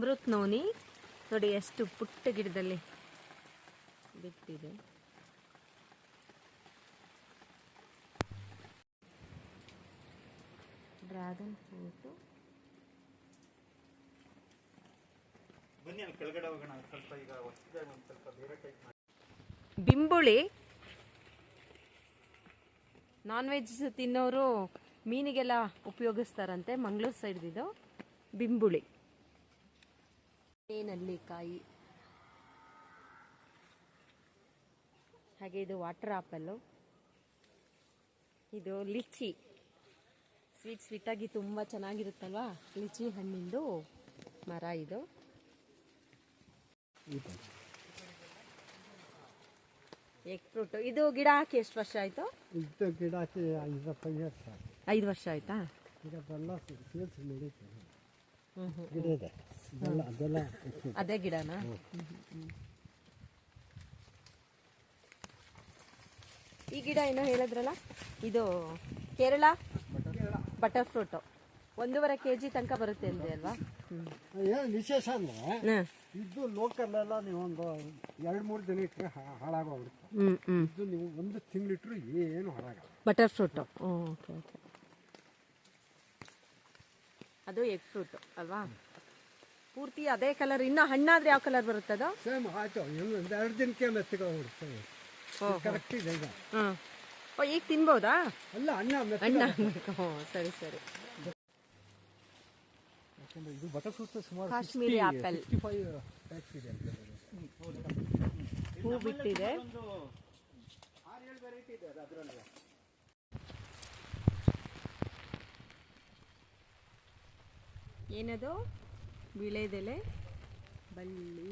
Amrit noni ನೋಡಿ ಎಷ್ಟು ಪುಟ್ಟ ಗಿಡದಲ್ಲಿ ಬಿಟ್ಟಿದೆ. Dragon fruit. ಬನ್ನಿ ಅಲ್ಲಿ ಕೆಳಗಡೆ ಹೋಗೋಣ ಸ್ವಲ್ಪ ಈಗ ಹೊಸದಾಗಿ ಒಂದು ಸ್ವಲ್ಪ ಬೇರೆ ಟೈಪ್ ಮಾಡಿ. ಬಿಂಬುಳಿ. ನಾನ್ ವೆಜ್ ತಿನ್ನೋರು ಮೀನಿಗೆಲ್ಲ ಉಪಯೋಗಿಸ್ತಾರಂತೆ ಮಂಗಳೂರು ಸೈಡ್ದಿದ್ದು ಬಿಂಬುಳಿ. ಕಾಯಿ. ಹಾಗೆ ಇದು ವಾಟರ್ ಆಪಲ್ಲು. ಇದು ಲಿಚಿ. ಸ್ವೀಟ್ ಸ್ವೀಟಾಗಿ ತುಂಬ ಚೆನ್ನಾಗಿರುತ್ತಲ್ವಾ? ಲಿಚಿ ಹಣ್ಣಿಂದು ಮರ ಇದು. ಎಗ್ ಫ್ರೂಟ್ ಇದು ಗಿಡ ಹಾಕಿ ಎಷ್ಟು ವರ್ಷ ಆಯಿತು? ಇದು ಗಿಡ ಹಾಕಿ ಐದು ವರ್ಷ ಆಯ್ತಾ? ಹ್ಞೂ ಹ್ಞೂ ಅದೇ ಗಿಡನಾ? ಈ ಗಿಡ ಏನೋ ಹೇಳಿದ್ರಲ್ಲ ಇದು ಕೇರಳ ಬಟರ್ ಫ್ರೂಟ್. ಒಂದೂವರೆ ಕೆ ಜಿ ತನಕ ಬರುತ್ತೆ ಅಂದ್ರೆ ಅಲ್ವಾ? ಏನು ವಿಶೇಷ ಅಂದ್ರೆ ಇದು ಲೋಕಲ್ ಎಲ್ಲ ನೀವು ಒಂದು ಎರಡು ಮೂರು ದಿನ ಇಟ್ಟರೆ ಹಾಳಾಗೋಗ್ಬಿಡುತ್ತೆ. ಇದು ನೀವು ಒಂದು ತಿಂಗಳಿಟ್ರು ಏನು ಹಾಳಾಗಲ್ಲ. Butter fruit. Okay okay. ಅದು ಎಗ್ ಫ್ರೂಟ್ ಅಲ್ವಾ? ಪೂರ್ತಿ ಅದೇ ಕಲರ್ ಇನ್ನ ಹಣ್ಣಾದ್ರೆ ಯಾವ ಕಲರ್ ಬರುತ್ತದ? ಸೇಮ್ ಆಯ್ತು. ಇನ್ನೊಂದು ಎರಡು ದಿನಕ್ಕೆ ಮೆತ್ತಗೆ ಕರೆಕ್ಟ್ ಇದೆ ಈಗ. ಓ ಈಗ ತಿನ್ಬೋದಾ? ಅಲ್ಲ ಅಣ್ಣ ಹಣ್ಣ ಹ್ಞೂ ಸರಿ ಸರಿ. ಇದು ಬಟರ್ ಫ್ರೂಟ್ ಸುಮಾರು ಕಾಶ್ಮೀರಿ ಆಪಲ್ ಹೇಳಿ. ಹೂ ಬಿಟ್ಟಿದೆ ಒಂದು ಆರು ಏಳು ವೆರೈಟಿ ಇದೆ ಅದು ಅದರಲ್ಲಿ ಏನದು? ವಿಳೆದೆಲೆ ಬಳ್ಳಿ.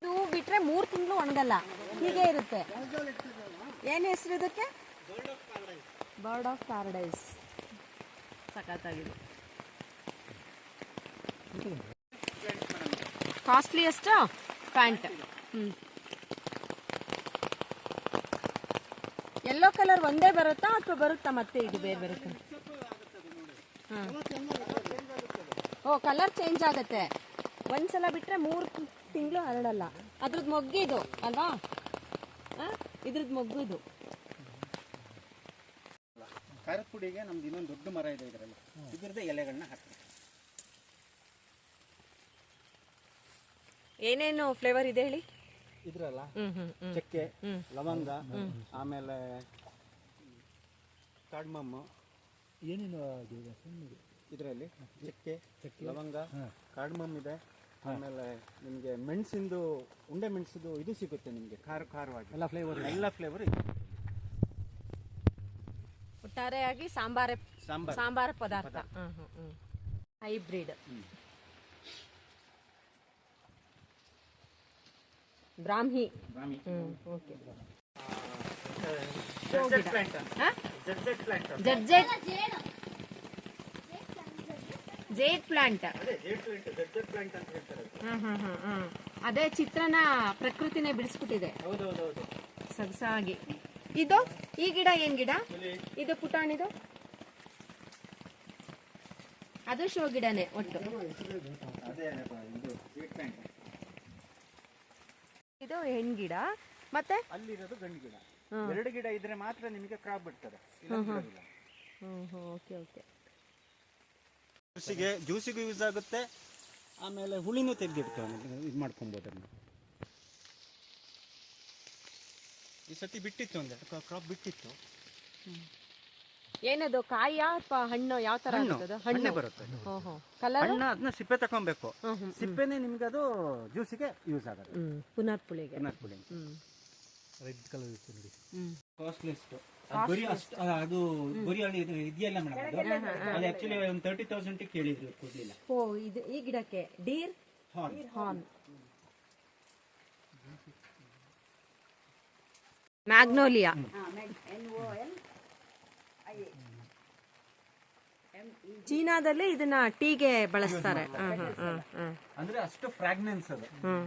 ಇದು ಬಿಟ್ರೆ ಮೂರು ತಿಂಗಳು ಒಣಗಲ್ಲ. ಹೀಗೆ ಇರುತ್ತೆ. ಏನು ಹೆಸರು ಇದಕ್ಕೆ? Bird of paradise. ಸಖತ್ತಾಗಿದೆ. ಕಾಸ್ಟ್ಲಿ ಎಷ್ಟ ಪ್ಯಾಂಟ್. ಹ್ಞೂ ಯೆಲ್ಲೋ ಕಲರ್ ಒಂದೇ ಬರುತ್ತಾ ಅಥವಾ ಬರುತ್ತಾ ಮತ್ತೆ ಇದು ಬೇರೆ ಬರುತ್ತೆ? ಓ ಕಲರ್ ಚೇಂಜ್ ಆಗುತ್ತೆ. ಒಂದ್ಸಲ ಬಿಟ್ರೆ ಮೂರು ತಿಂಗಳು ಹರಡಲ್ಲ. ಅದ್ರದ್ದು ಇದು ಅಲ್ವಾ? ಇದ್ರದ್ ಮೊಗ್ಗು ಇದು. ಖಾರದ ಪುಡಿಗೆ ನಮ್ದು ಇನ್ನೊಂದು ದೊಡ್ಡ ಮರ ಇದೆ ಇದ್ರಲ್ಲ. ಇದ್ರದ್ದು ಎಲೆಗಳನ್ನ ಹಾಕ್ತೀವಿ. ಏನೇನು ಫ್ಲೇವರ್ ಇದೆ ಹೇಳಿ? ಇದ್ರಲ್ಲ? ಚಕ್ಕೆ. ಲವಂಗ ಆಮೇಲೆ ಕಾಡ್ಮಮ್ಮು. ಏನೇನು ಇದರಲ್ಲಿ ಚಕ್ಕೆ ಲವಂಗ ಕಾಡ್ಮಮ್ ಇದೆ. ಆಮೇಲೆ ನಿಮಗೆ ಮೆಣಸಿಂದು ಉಂಡೆ ಮೆಣಸಿದು ಇದು ಸಿಗುತ್ತೆ ನಿಮಗೆ ಖಾರ ಖಾರವಾಗಿ. ಎಲ್ಲ ಫ್ಲೇವರ್ ಎಲ್ಲ ಫ್ಲೇವರ್ ಇದೆ. ಒಟ್ಟಾರೆಯಾಗಿ ಸಾಂಬಾರ ಸಾಂಬಾರ್. ಸಾಂಬಾರ ಪದಾರ್ಥ. ಹೈಬ್ರಿಡ್ ಬ್ರಾಹ್ಮಿ. ಬ್ರಾಹ್ಮಿ. ಹ್ಮ್ ಓಕೆ ಜರ್ಜೆಟ್ ಪ್ಲಾಂಟ್. ಅದೇ ಚಿತ್ರನ ಪ್ರಕೃತಿನೇ ಬಿಡಿಸ್ಬಿಟ್ಟಿದೆ. ಸೊಗಸಾಗಿ. ಇದು? ಈ ಗಿಡ ಏನ್ ಗಿಡ? ಇದು ಪುಟಾಣಿದು? ಅದು ಶೋ ಗಿಡನೇ ಒಟ್ಟು. ಇದು ಜೇಡ್ ಪ್ಲಾಂಟ್ ಇದು ಹೆಣ್ ಗಿಡ ಮತ್ತೆ? ಅಲ್ಲಿರೋದು ಗಂಡು ಗಿಡ. ಎರಡು ಗಿಡ ಇದ್ರೆ ಮಾತ್ರ ನಿಮಗೆ ಕ್ರಾಪ್ ಬಿಡ್ತದೆ ಇಲ್ಲ ಬಿಡೋದಿಲ್ಲ. ಓಕೆ ಓಕೆ ಜ್ಯೂಸಿಗೆ ಜ್ಯೂಸಿಗೂ ಯೂಸ್ ಆಗುತ್ತೆ. ಆಮೇಲೆ ಹುಳಿನೂ ತೆಗೆದಿಡ್ತೇವೆ ಇದು ಮಾಡ್ಕೊಬೋದು ಅದನ್ನ. ಈ ಸತಿ ಬಿಟ್ಟಿತ್ತು ಒಂದು ಕ್ರಾಪ್ ಬಿಟ್ಟಿತ್ತು. ಏನದು ಕಾಯ ಅಥವಾ ಹಣ್ಣು ಯಾವ ತರ ಹಣ್ಣು. ಹಣ್ಣೆ ಹಣ್ಣು. ಬರುತ್ತೆ. ಕಲರ್ ಹಣ್ಣು ಅದನ್ನ ಸಿಪ್ಪೆ ತಕೊಬೇಕು. ಸಿಪ್ಪೆನೆ ನಿಮ್ಗೆ ಅದು ಜ್ಯೂಸಿಗೆ ಯೂಸ್ ಆಗುತ್ತೆ. ಪುನರ್ಪುಳಿಗೆ ಪುನರ್ ಪುಳಿಗೆ. ರೆಡ್ ಕಲರ್ ಇತ್ತು ನೋಡಿ. ಹ್ಮ್. ಕಾಸ್ಟ್ಲಿಸ್ಟ್ ಬರೀ ಅಷ್ಟು ಅದು ಬರೀ ಅಲ್ಲಿ ಇದು ಇದೆಯಲ್ಲ ಮೇಡಮ್ ಅದು? ಅದು ಆಕ್ಚುಲಿ ಒಂದು ತರ್ಟಿ ತೌಸಂಡ್ ಕೇಳಿದ್ರು ಕೊಡ್ಲಿಲ್ಲ. ಓ ಇದು ಈ ಗಿಡಕ್ಕೆ? ಡೀರ್? ಹಾನ್ ಹಾರ್ನ್ ಮ್ಯಾಗ್ನೋಲಿಯಾ ಚೀನಾದಲ್ಲಿ ಇದನ್ನ ಟೀಗೆ ಬಳಸ್ತಾರೆ. ಅಂದ್ರೆ ಅಷ್ಟು ಫ್ರಾಗ್ನೆನ್ಸ್ ಅದು. ಹ್ಮ್.